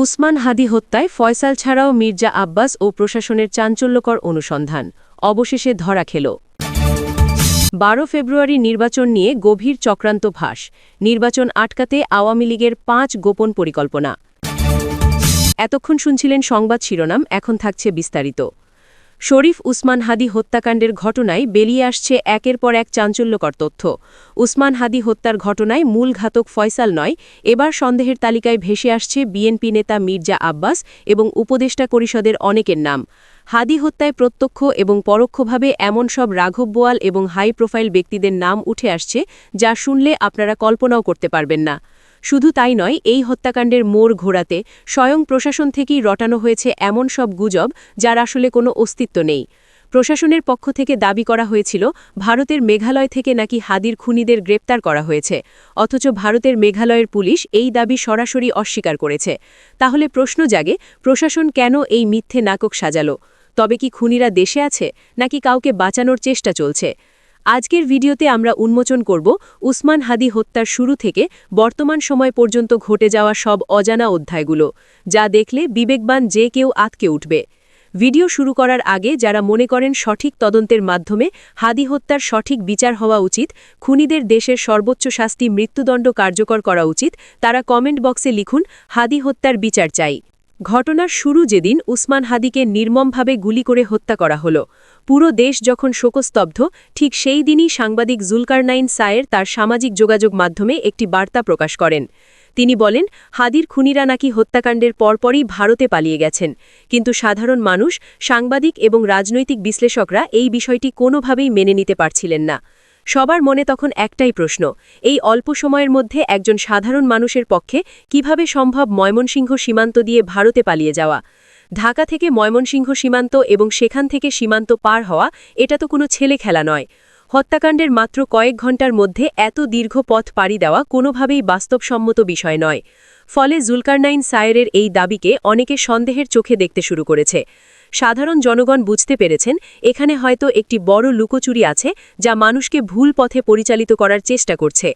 উসমান হাদি হত্যায় ফয়সাল ছাড়াও মির্জা আব্বাস ও প্রশাসনের চাঞ্চল্যকর অনুসন্ধান। অবশেষে ধরা খেল। বারো ফেব্রুয়ারি নির্বাচন নিয়ে গভীর চক্রান্ত ভাস নির্বাচন আটকাতে আওয়ামী লীগের পাঁচ গোপন পরিকল্পনা। এতক্ষণ শুনছিলেন সংবাদ শিরোনাম, এখন থাকছে বিস্তারিত। শরীফ উসমান হাদি হত্যাকাণ্ডের ঘটনায় বেরিয়ে আসছে একের পর এক চাঞ্চল্যকর তথ্য। উসমান হাদি হত্যার ঘটনায় মূল ঘাতক ফয়সাল নয়, এবার সন্দেহের তালিকায় ভেসে আসছে বিএনপি নেতা মির্জা আব্বাস এবং উপদেষ্টা পরিষদের অনেকের নাম। হাদি হত্যায় প্রত্যক্ষ এবং পরোক্ষভাবে এমন সব রাঘব বোয়াল এবং হাই প্রোফাইল ব্যক্তিদের নাম উঠে আসছে যা শুনলে আপনারা কল্পনাও করতে পারবেন না। শুধু তাই নয়, এই হত্যাকাণ্ডের মোড় ঘোরাতে স্বয়ং প্রশাসন থেকেই রটানো হয়েছে এমন সব গুজব যার আসলে কোনো অস্তিত্ব নেই। প্রশাসনের পক্ষ থেকে দাবি করা হয়েছিল, ভারতের মেঘালয় থেকে নাকি হাদির খুনিদের গ্রেপ্তার করা হয়েছে। অথচ ভারতের মেঘালয়ের পুলিশ এই দাবি সরাসরি অস্বীকার করেছে। তাহলে প্রশ্ন জাগে, প্রশাসন কেন এই মিথ্যে নাকক সাজালো? তবে কি খুনিরা দেশে আছে, নাকি কাউকে বাঁচানোর চেষ্টা চলছে? আজকের ভিডিওতে আমরা উন্মোচন করব উসমান হাদি হত্যার শুরু থেকে বর্তমান সময় পর্যন্ত ঘটে যাওয়া সব অজানা অধ্যায়গুলো, যা দেখলে বিবেকবান যে কেউ আতকে উঠবে। ভিডিও শুরু করার আগে যারা মনে করেন সঠিক তদন্তের মাধ্যমে হাদি হত্যার সঠিক বিচার হওয়া উচিত, খুনিদের দেশের সর্বোচ্চ শাস্তি মৃত্যুদণ্ড কার্যকর করা উচিত, তারা কমেন্ট বক্সে লিখুন, হাদি হত্যার বিচার চাই। ঘটনার শুরু যেদিন উসমান হাদিকে নির্মমভাবে গুলি করে হত্যা করা হল। পুরো দেশ যখন শোকস্তব্ধ, ঠিক সেই দিনই সাংবাদিক জুলকারনাইন সায়ের তার সামাজিক যোগাযোগ মাধ্যমে একটি বার্তা প্রকাশ করেন। তিনি বলেন, হাদির খুনিরা নাকি হত্যাকাণ্ডের পরপরই ভারতে পালিয়ে গেছেন। কিন্তু সাধারণ মানুষ, সাংবাদিক এবং রাজনৈতিক বিশ্লেষকরা এই বিষয়টি কোনোভাবেই মেনে নিতে পারছিলেন না। সবার মনে তখন একটাই প্রশ্ন, এই অল্প সময়ের মধ্যে একজন সাধারণ মানুষের পক্ষে কীভাবে সম্ভব ময়মনসিংহ সীমান্ত দিয়ে ভারতে পালিয়ে যাওয়া? ঢাকা থেকে ময়মনসিংহ সীমান্ত এবং সেখান থেকে সীমান্ত পার হওয়া, এটা তো কোনো ছেলে খেলা নয়। হত্যাকাণ্ডের মাত্র কয়েক ঘণ্টার মধ্যে এত দীর্ঘ পথ পাড়ি দেওয়া কোনোভাবেই বাস্তবসম্মত বিষয় নয়। ফলে জুলকারনাইন সায়েরের এই দাবিকে অনেকে সন্দেহের চোখে দেখতে শুরু করেছে। সাধারণ জনগণ বুঝতে পেরেছেন, এখানে হয়তো একটি বড় লুকোচুরি আছে যা মানুষকে ভুল পথে পরিচালিত করার চেষ্টা করছে।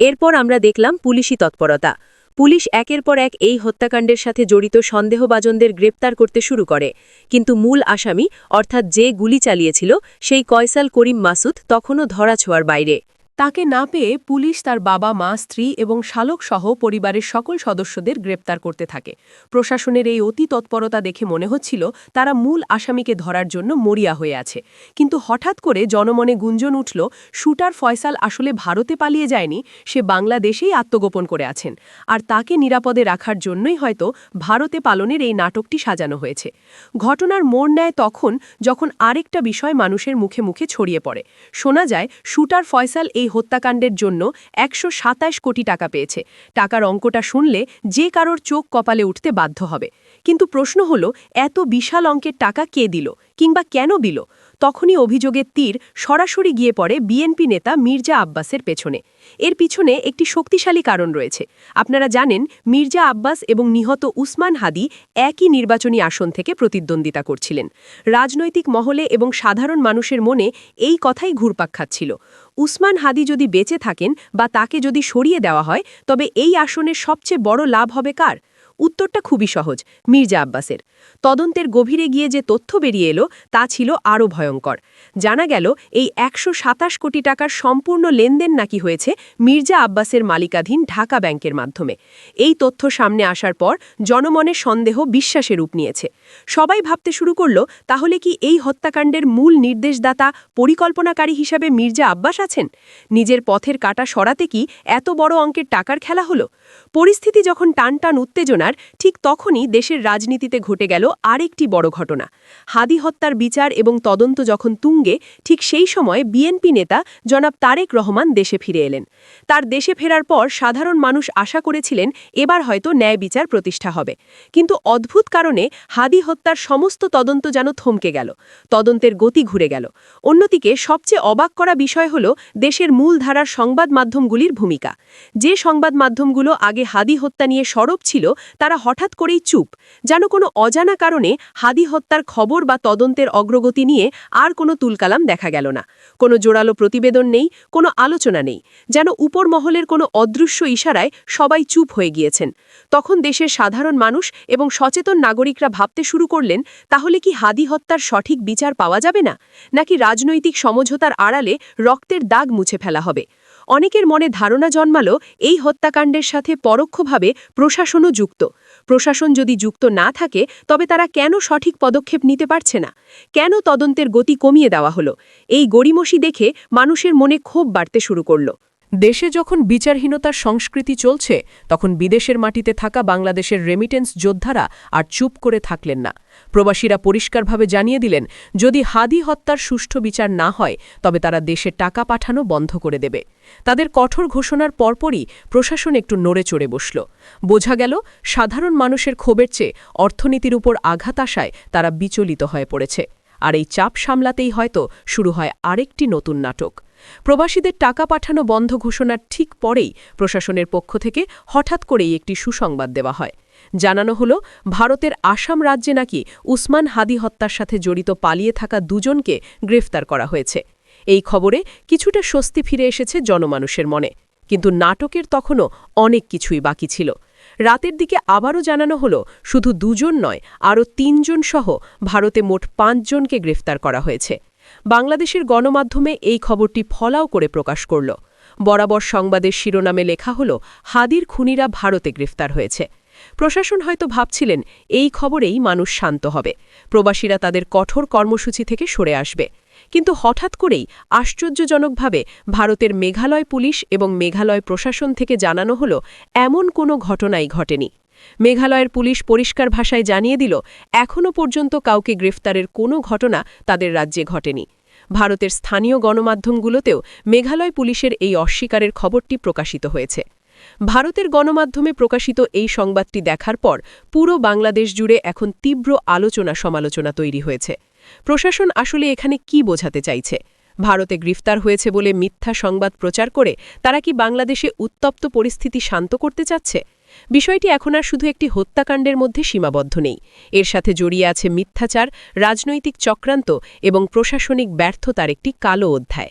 এরপর আমরা দেখলাম পুলিশি তৎপরতা। পুলিশ একের পর এক এই হত্যাকাণ্ডের সাথে জড়িত সন্দেহবাজনদের গ্রেপ্তার করতে শুরু করে। কিন্তু মূল আসামি, অর্থাৎ যে গুলি চালিয়েছিল, সেই কয়সাল করিম মাসুদ তখনও ধরাছোঁয়ার বাইরে। তাকে না পেয়ে পুলিশ তার বাবা, মা, স্ত্রী এবং শালক সহ পরিবারের সকল সদস্যদের গ্রেপ্তার করতে থাকে। প্রশাসনের এই অতি তৎপরতা দেখে মনে হচ্ছিল তারা মূল আসামিকে ধরার জন্য মরিয়া হয়ে আছে। কিন্তু হঠাৎ করে জনমনে গুঞ্জন উঠল, শুটার ফয়সাল আসলে ভারতে পালিয়ে যায়নি, সে বাংলাদেশেই আত্মগোপন করে আছেন। আর তাকে নিরাপদে রাখার জন্যই হয়তো ভারতে পালনের এই নাটকটি সাজানো হয়েছে। ঘটনার মোড় নেয় তখন যখন আরেকটা বিষয় মানুষের মুখে মুখে ছড়িয়ে পড়ে। শোনা যায়, শুটার ফয়সাল এই হত্যাকাণ্ডের জন্য একশো সাতাশ কোটি টাকা পেয়েছে। টাকার অঙ্কটা শুনলে যে কারোর চোখ কপালে উঠতে বাধ্য হবে। কিন্তু প্রশ্ন হলো, এত বিশাল অঙ্কের টাকা কে দিল কিংবা কেন দিল? তখনই অভিযোগের তীর সরাসরি গিয়ে পড়ে বিএনপি নেতা মির্জা আব্বাসের পেছনে। এর পিছনে একটি শক্তিশালী কারণ রয়েছে। আপনারা জানেন, মির্জা আব্বাস এবং নিহত উসমান হাদি একই নির্বাচনী আসন থেকে প্রতিদ্বন্দ্বিতা করছিলেন। রাজনৈতিক মহলে এবং সাধারণ মানুষের মনে এই কথাই ঘুরপাক খাচ্ছিল। উসমান হাদি যদি বেঁচে থাকেন বা তাকে যদি সরিয়ে দেওয়া হয়, তবে এই আসনের সবচেয়ে বড় লাভ হবে কার? উত্তরটা খুবই সহজ, মির্জা আব্বাসের। তদন্তের গভীরে গিয়ে যে তথ্য বেরিয়ে এলো, তা ছিল আরও ভয়ঙ্কর। জানা গেল, এই একশো সাতাশ কোটি টাকার সম্পূর্ণ লেনদেন নাকি হয়েছে মির্জা আব্বাসের মালিকাধীন ঢাকা ব্যাংকের মাধ্যমে। এই তথ্য সামনে আসার পর জনমনের সন্দেহ বিশ্বাসে রূপ নিয়েছে। সবাই ভাবতে শুরু করল, তাহলে কি এই হত্যাকাণ্ডের মূল নির্দেশদাতা পরিকল্পনাকারী হিসাবে মির্জা আব্বাস আছেন? নিজের পথের কাটা সরাতে কি এত বড় অঙ্কের টাকার খেলা হলো? পরিস্থিতি যখন টান টান উত্তেজনার ঠিক তখনই দেশের রাজনীতিতে ঘটে গেল আরেকটি বড় ঘটনা। হাদি হত্যার বিচার এবং তদন্ত যখন তুঙ্গে, ঠিক সেই সময় বিএনপি নেতা জনাব তারেক রহমান দেশে ফিরে এলেন। তার দেশে ফেরার পর সাধারণ মানুষ আশা করেছিলেন এবার হয়তো ন্যায় বিচার প্রতিষ্ঠা হবে। কিন্তু অদ্ভুত কারণে হাদি হত্যার সমস্ত তদন্ত যেন থমকে গেল, তদন্তের গতি ঘুরে গেল। অন্যদিকে সবচেয়ে অবাক করা বিষয় হল দেশের মূল ধারার সংবাদ মাধ্যমগুলির ভূমিকা। যে সংবাদ মাধ্যমগুলো আগে হাদি হত্যা নিয়ে সরব ছিল তারা হঠাৎ করেই চুপ, যেন কোনো অজানা কারণে হাদি হত্যার খবর বা তদন্তের অগ্রগতি নিয়ে আর কোনো তুলকালাম দেখা গেল না। কোনো জোরালো প্রতিবেদন নেই, কোনো আলোচনা নেই, যেন উপর মহলের কোনো অদৃশ্য ইশারায় সবাই চুপ হয়ে গিয়েছেন। তখন দেশের সাধারণ মানুষ এবং সচেতন নাগরিকরা ভাবতে শুরু করলেন, তাহলে কি হাদি হত্যার সঠিক বিচার পাওয়া যাবে না? নাকি রাজনৈতিক সমঝোতার আড়ালে রক্তের দাগ মুছে ফেলা হবে? অনেকের মনে ধারণা জন্মালো এই হত্যাকাণ্ডের সাথে পরোক্ষভাবে প্রশাসনও যুক্ত। প্রশাসন যদি যুক্ত না থাকে, তবে তারা কেন সঠিক পদক্ষেপ নিতে পারছে না? কেন তদন্তের গতি কমিয়ে দেওয়া হলো? এই গড়িমসি দেখে মানুষের মনে ক্ষোভ বাড়তে শুরু করল। দেশে যখন বিচারহীনতার সংস্কৃতি চলছে, তখন বিদেশের মাটিতে থাকা বাংলাদেশের রেমিটেন্স যোদ্ধারা আর চুপ করে থাকলেন না। প্রবাসীরা পরিষ্কারভাবে জানিয়ে দিলেন, যদি হাদি হত্যার সুষ্ঠু বিচার না হয়, তবে তারা দেশে টাকা পাঠানো বন্ধ করে দেবে। তাদের কঠোর ঘোষণার পরপরই প্রশাসন একটু নড়ে চড়ে বসল। বোঝা গেল, সাধারণ মানুষের ক্ষোভের চেয়ে অর্থনীতির উপর আঘাত আসায় তারা বিচলিত হয়ে পড়েছে। আর এই চাপ সামলাতেই হয়তো শুরু হয় আরেকটি নতুন নাটক। প্রবাসীদের টাকা পাঠানো বন্ধ ঘোষণার ঠিক পরেই প্রশাসনের পক্ষ থেকে হঠাৎ করেই একটি সুসংবাদ দেওয়া হয়। জানানো হল, ভারতের আসাম রাজ্যে নাকি উসমান হাদি হত্যার সাথে জড়িত পালিয়ে থাকা দুজনকে গ্রেফতার করা হয়েছে। এই খবরে কিছুটা স্বস্তি ফিরে এসেছে জনমানুষের মনে। কিন্তু নাটকের তখনও অনেক কিছুই বাকি ছিল। রাতের দিকে আবারও জানানো হল, শুধু দুজন নয়, আরও তিনজন সহ ভারতে মোট পাঁচজনকে গ্রেফতার করা হয়েছে। বাংলাদেশের গণমাধ্যমে এই খবরটি ফলাও করে প্রকাশ করল। বরাবর সংবাদের শিরোনামে লেখা হল, হাদির খুনিরা ভারতে গ্রেফতার হয়েছে। প্রশাসন হয়তো ভাবছিলেন, এই খবরেই মানুষ শান্ত হবে। প্রবাসীরা তাদের কঠোর কর্মসূচি থেকে সরে আসবে। কিন্তু হঠাৎ করেই আশ্চর্যজনকভাবে ভারতের মেঘালয় পুলিশ এবং মেঘালয় প্রশাসন থেকে জানানো হল, এমন কোনো ঘটনাই ঘটেনি। মেঘালয়ের পুলিশ পরিষ্কার ভাষায় জানিয়ে দিল, এখনও পর্যন্ত কাউকে গ্রেফতারের কোনো ঘটনা তাদের রাজ্যে ঘটেনি। ভারতের স্থানীয় গণমাধ্যমগুলোতেও মেঘালয় পুলিশের এই অস্বীকারের খবরটি প্রকাশিত হয়েছে। ভারতের গণমাধ্যমে প্রকাশিত এই সংবাদটি দেখার পর পুরো বাংলাদেশ জুড়ে এখন তীব্র আলোচনা সমালোচনা তৈরি হয়েছে। প্রশাসন আসলে এখানে কি বোঝাতে চাইছে? ভারতে গ্রেফতার হয়েছে বলে মিথ্যা সংবাদ প্রচার করে তারা কি বাংলাদেশে উত্তপ্ত পরিস্থিতি শান্ত করতে চাচ্ছে? বিষয়টি এখন আর শুধু একটি হত্যাকাণ্ডের মধ্যে সীমাবদ্ধ নেই। এর সাথে জড়িয়ে আছে মিথ্যাচার, রাজনৈতিক চক্রান্ত এবং প্রশাসনিক ব্যর্থতার একটি কালো অধ্যায়।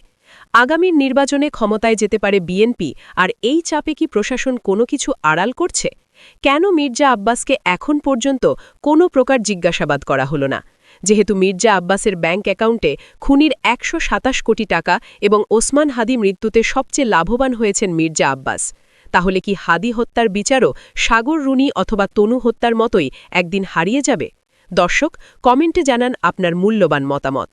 আগামীর নির্বাচনে ক্ষমতায় যেতে পারে বিএনপি, আর এই চাপে কি প্রশাসন কোনো কিছু আড়াল করছে? কেন মির্জা আব্বাসকে এখন পর্যন্ত কোনো প্রকার জিজ্ঞাসাবাদ করা হলো না? যেহেতু মির্জা আব্বাসের ব্যাংক অ্যাকাউন্টে খুনির একশ সাতাশ কোটি টাকা এবং ওসমান হাদি মৃত্যুতে সবচেয়ে লাভবান হয়েছেন মির্জা আব্বাস। তাহলে কি হাদি হত্যার বিচারও সাগর, রুনি অথবা তনু হত্যার মতোই একদিন হারিয়ে যাবে? দর্শক, কমেন্টে জানান আপনার মূল্যবান মতামত।